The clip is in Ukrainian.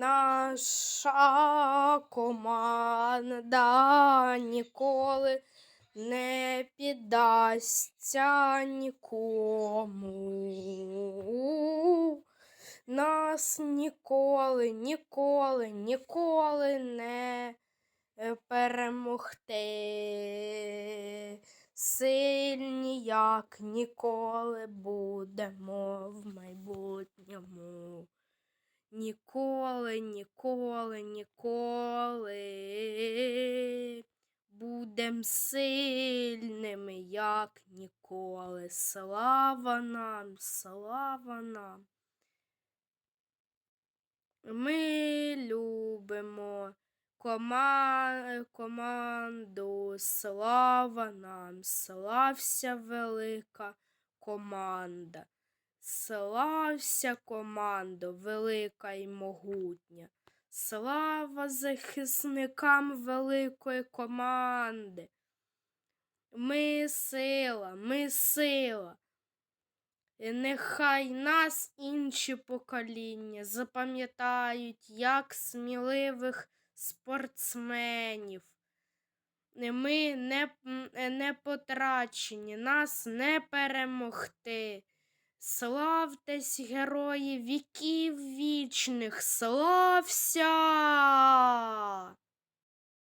Наша команда ніколи не піддасться нікому. Нас ніколи, ніколи, ніколи не перемогти. Сильні, як ніколи будемо в майбутньому. Ніколи, ніколи, ніколи будем сильними, як ніколи. Слава нам, слава нам. Ми любимо кома... команду. Слава нам, слався велика команда. Слався командо, велика і могутня. Слава захисникам великої команди. Ми сила, ми сила. І нехай нас інші покоління запам'ятають як сміливих спортсменів. Ми не, не потрачені, нас не перемогти. Славтесь, герої віків вічних, слався!